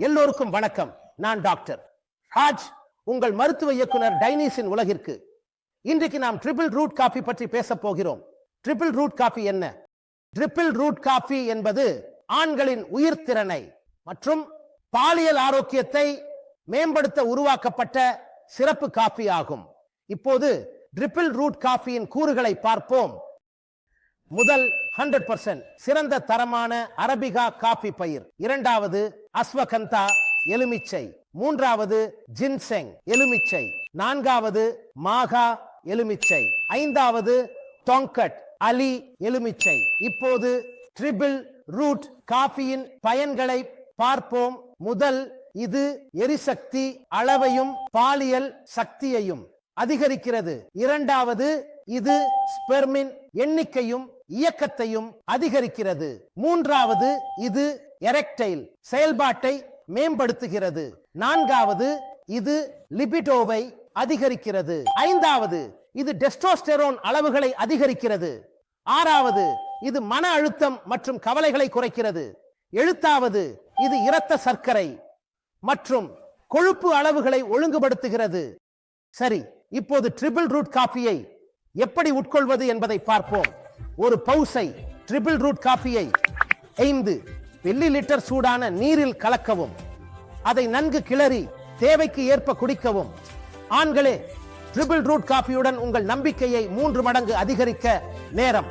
எல்லோருக்கும் வணக்கம். நான் டாக்டர் ராஜ் உங்கள் மருத்துவ இயக்குனர் டைனீஸின் உலகிற்கு. இன்றைக்கு நாம் ட்ரிபிள் ரூட் காஃபி பற்றி பேசப் போகிறோம். ட்ரிபிள் ரூட் காஃபி என்ன? ட்ரிபிள் ரூட் காஃபி என்பது ஆண்களின் உயிர் திறனை மற்றும் பாலியல் ஆரோக்கியத்தை மேம்படுத்த உருவாக்கப்பட்ட சிறப்பு காஃபி ஆகும். இப்போது ட்ரிபிள் ரூட் காஃபியின் கூறுகளை பார்ப்போம். முதல் ஹண்ட்ரட் பர்சன்ட் சிறந்த தரமான அரபிகா காபி பயிர். இரண்டாவது அஸ்வகந்தா எலுமிச்சை. மூன்றாவது ஜின்செங் எலுமிச்சை. நான்காவது மாகா எலுமிச்சை. ஐந்தாவது டொங்கட் அலி எலுமிச்சை. இப்போது ட்ரிபிள் ரூட் காஃபியின் பயன்களை பார்ப்போம். முதல் இது எரிசக்தி அளவையும் பாலியல் சக்தியையும் அதிகரிக்கிறது. இரண்டாவது இது ஸ்பெர்மின் எண்ணிக்கையும் இயக்கத்தையும் அதிகரிக்கிறது. மூன்றாவது இது எரெக்டைல் செயல்பாட்டை மேம்படுத்துகிறது. நான்காவது இது லிபிடோவை அதிகரிக்கிறது. ஐந்தாவது இது டெஸ்டோஸ்டெரோன் அளவுகளை அதிகரிக்கிறது. ஆறாவது இது மன அழுத்தம் மற்றும் கவலைகளை குறைக்கிறது. எழுத்தாவது இது இரத்த சர்க்கரை மற்றும் கொழுப்பு அளவுகளை ஒழுங்குபடுத்துகிறது. சரி இப்போது ட்ரிபிள் ரூட் காஃபியை எப்படி உட்கொள்வது என்பதை பார்ப்போம். ஒரு பவுசை ட்ரிபிள் ரூட் காஃபியை ஐந்து வெள்ளி லிட்டர் சூடான நீரில் கலக்கவும். அதை நன்கு கிளறி தேவைக்கு ஏற்ப குடிக்கவும். ஆண்களே ட்ரிபிள் ரூட் காஃபியுடன் உங்கள் நம்பிக்கையை மூன்று மடங்கு அதிகரிக்க நேரம்.